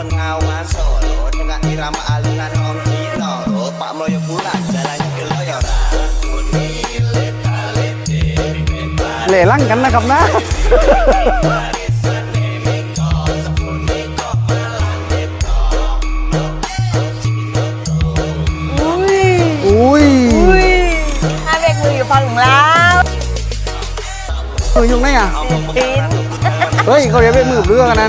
pengawal solo Dengan irama alunan om Kino Pak Mloyo pulang jalannya ke Loyora เหล่ลั่งกันนะครับนะอุ้ยอุ้ยอุ้ยห้าเบรกมืออยู่ฝั่งเราเออยู่ไหนอะ เฮ้ยเขาเรียกเป็นมือเรื่อกันนั้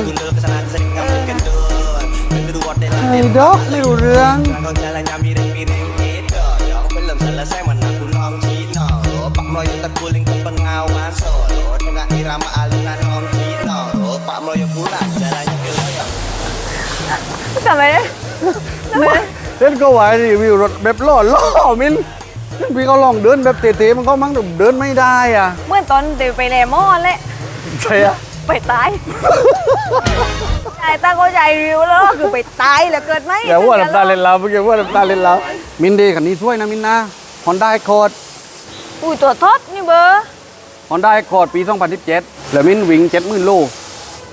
ดอกไม่รู้เรื่อง Kalau jalannya miring-miring gitu Yang belum selesai mana aku nong Kino Pak Mloyo terguling ke pengawal solo Dengan irama alunan om Kino Pak Mloyo pulang jalannya ke Loyora ทำไมเนี่ยทำไมเล่นก็ไหวรีวิวรถแบบล่อล่อมินพี่เขาลองเดินแบบเตะๆมันก็มั้งแต่เดินไม่ได้อะ เมื่อตอนเดี๋ยวไปแลมอนแหละใช่อะ ไปตายใจตั้งก็ใจริวแล้วก็คือไปตายแล้วเกิดไหมอย่าว่าน้ำตาเล่นเราเมื่อกี้ว่าน้ำตาเล่นเรามินดีคันนี้ช่วยนะมินนะฮอนด้าคอร์ดอุ้ยตัวท็อปนี่เบอร์ฮอนด้าคอร์ดปี 2017แล้วมินวิ่ง70,000โล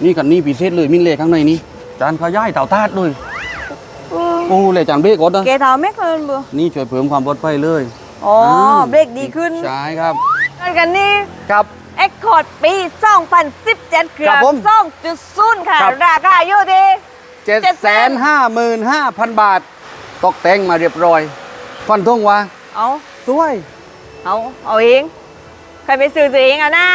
นี่คันนี้พิเศษเลยมินเล่ข้างในนี้จานเขาย่ายเต่าตาดเลยอืมโอ้เลยจานเบรกก่อนนะเกทาแม็กเลยเบอร์นี่ช่วยเพิ่มความปลอดภัยเลยอ๋อาวเบรกดีขึ้นใช่ครับกันกันนี่ครับ เอ็กคอร์ดปี2017เครื่ครัอบงผม2.0ค่ะ ครับ ราคาอยู่ที่ 755,000 บาท ตกแต่งมาเรียบร้อย ฟันทงว่าเอา สวย เอา เอาเอง ใครไปซื้อตัวเองอะนะ